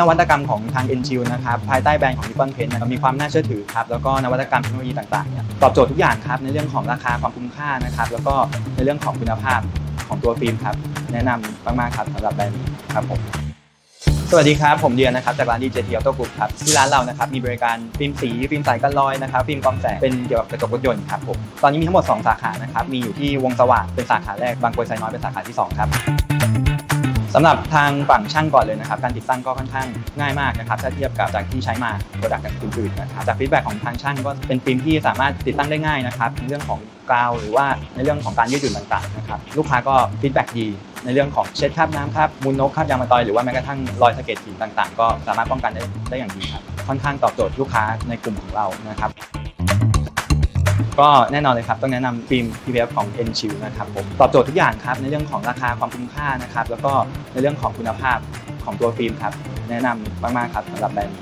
นวัตกรรมของทาง Enchil นะครับภายใต้แบรนด์ของ Nippon Paint นะครับมีความน่าเชื่อถือครับแล้วก็นวัตกรรมเทคโนโลยีต่างๆเนี่ยตอบโจทย์ทุกอย่างครับในเรื่องของราคาความคุ้มค่านะครับแล้วก็ในเรื่องของคุณภาพของตัวฟิล์มครับแนะนำมากๆครับสำหรับแบรนด์นี้ครับผมสวัสดีครับผมเดียนะครับจากร้าน DJT Auto Group ครับที่ร้านเรานะครับมีบริการฟิล์มสีฟิล์มใสกันรอยนะครับฟิล์มกองแสงเป็นเกี่ยวกับกระจกรถยนต์ครับผมตอนนี้มีทั้งหมด 2 สาขานะครับมีอยู่ที่วงสว่างเป็นสาขาแรกบางกรวยไซน้อยเป็นสาขาที่สองครับ สำหรับทางฝั่งช่างก่อนเลยนะครับ การติดตั้งก็ค่อนข้างง่ายมากนะครับ ถ้าเทียบกับจากที่ใช้มาโปรดักต์อื่นๆนะครับจากฟีดแบ็กของทางช่างก็เป็นฟิล์มที่สามารถติดตั้งได้ง่ายนะครับในเรื่องของกาวหรือว่าในเรื่องของการยืดหยุ่นต่างๆนะครับลูกค้าก็ฟีดแบ็กดีในเรื่องของเช็ดคราบน้ำคราบมูลนกคราบยางมะตอยหรือว่าแม้กระทั่งรอยสะเก็ดหินต่างๆ ก็สามารถป้องกันได้ได้อย่างดีครับค่อนข้างตอบโจทย์ลูกค้าในกลุ่มของเรานะครับ ก็แน่นอนเลยครับต้องแนะนำฟิล์ม PPF ของ n c h i l นะครับผมตอบโจทย์ทุกอย่างครับในเรื่องของราคาความคุ้มค่านะครับแล้วก็ในเรื่องของคุณภาพของตัวฟิล์มครับแนะนำมากๆครับสำหรับแบรนด์